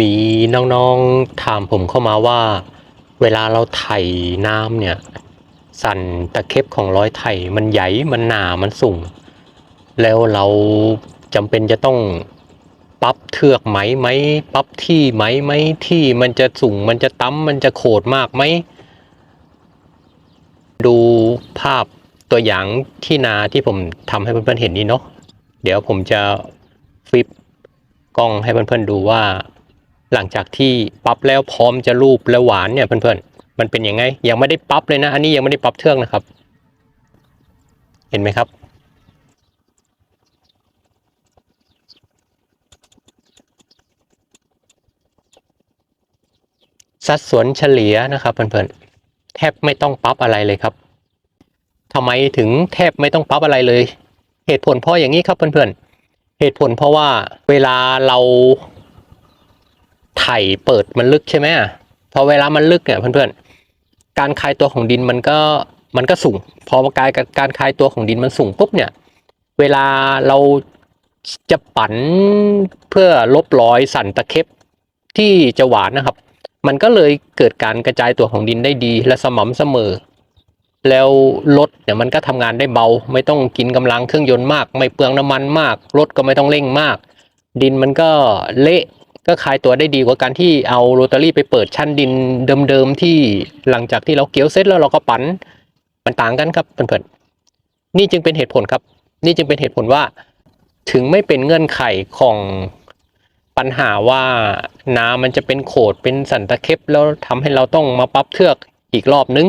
มีน้องๆถามผมเข้ามาว่า เวลาเราไถน้ำเนี่ย สันตะเข็บของร้อยไถมันใหญ่มันหนามันสูง แล้วเราจำเป็นจะต้องปรับเทือกไหมไหมปรับที่ไหมไหมที่มันจะสูงมันจะต่ำมันจะโขดมากไหมดูภาพตัวอย่างที่นาที่ผมทำให้เพื่อนๆเห็นนี้เนาะเดี๋ยวผมจะฟลิปกล้องให้เพื่อนๆดูว่า หลังจากที่ปรับแล้วพร้อมจะรูปแล้วหวานเนี่ยเพื่อนๆ มันเป็นยังไง ยังไม่ได้ปรับเลยนะ อันนี้ยังไม่ได้ปรับเทือกนะครับ เห็นไหมครับ สัดส่วนเฉลี่ยนะครับเพื่อนๆ แทบไม่ต้องปรับอะไรเลยครับทำไมถึงแทบไม่ต้องปรับอะไรเลย เหตุผลเพราะอย่างนี้ครับเพื่อนๆ เหตุผลเพราะว่าเวลาเรา ไถเปิดมันลึกใช่ไหมพอเวลามันลึกเนี่ยเพื่อนๆ การคลายตัวของดินมันก็มันก็สูง พอการการคลายตัวของดินมันสูงปุ๊บเนี่ย เวลาเราจะปั่นเพื่อลบรอยสันตะเข็บที่จะหวานนะครับ มันก็เลยเกิดการกระจายตัวของดินได้ดีและสม่ำเสมอ แล้วรถเนี่ยมันก็ทำงานได้เบา ไม่ต้องกินกำลังเครื่องยนต์มาก ไม่เปลืองน้ำมันมาก รถก็ไม่ต้องเร่งมาก ดินมันก็เละ ก็คลายตัวได้ดีกว่าการที่เอาโรตารี่ไปเปิดชั้นดินเดิมๆที่หลังจากที่เราเกี่ยวเสร็จแล้วเราก็ปั่นมันต่างกันครับเพื่อนๆนี่จึงเป็นเหตุผลครับ นี่จึงเป็นเหตุผลว่า ถึงไม่เป็นเงื่อนไขของปัญหาว่าน้ำมันจะเป็นโขดเป็นสันตะเข็บแล้วทำให้เราต้องมาปรับเทือกอีกรอบนึง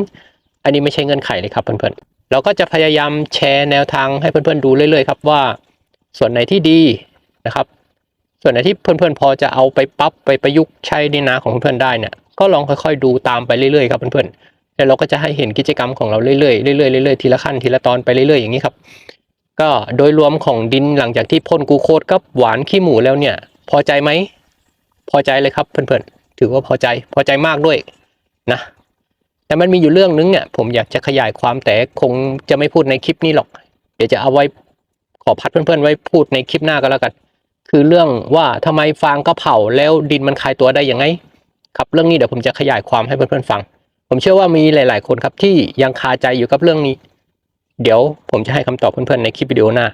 อันนี้ไม่ใช่เงื่อนไขเลยครับเพื่อนๆเราก็จะพยายามแชร์แนวทางให้เพื่อนๆดูเรื่อยๆครับว่า ส่วนไหนที่ดีนะครับ ส่วนไหนที่เพื่อนๆพอจะเอาไปปรับไปประยุกต์ใช้ในนาของเพื่อนๆได้เนี่ยก็ลองค่อยๆดูตามไปเรื่อยๆครับเพื่อนๆแล้วเราก็จะให้เห็นกิจกรรมของเราเรื่อยๆเรื่อยๆเรื่อยๆทีละขั้นทีละตอนไปเรื่อยๆอย่างนี้ครับ ก็โดยรวมของดินหลังจากที่พ่นกูโคสกับหวานขี้หมูแล้วเนี่ย พอใจไหมพอใจเลยครับเพื่อนๆถือว่าพอใจพอใจมากด้วยนะแต่มันมีอยู่เรื่องนึงเนี่ยผมอยากจะขยายความแต่คงจะไม่พูดในคลิปนี้หรอก เดี๋ยวจะเอาไว้ขอพัดเพื่อนๆไว้พูดในคลิปหน้าก็แล้วกัน คือเรื่องว่าทำไมฟางก็เผาแล้วดินมันคลายตัวได้ยังไง ครับเรื่องนี้เดี๋ยวผมจะขยายความให้เพื่อนๆฟัง ผมเชื่อว่ามีหลาย ๆ คนครับที่ยังคาใจอยู่กับเรื่องนี้ เดี๋ยวผมจะให้คำตอบเพื่อนๆในคลิปวิดีโอหน้า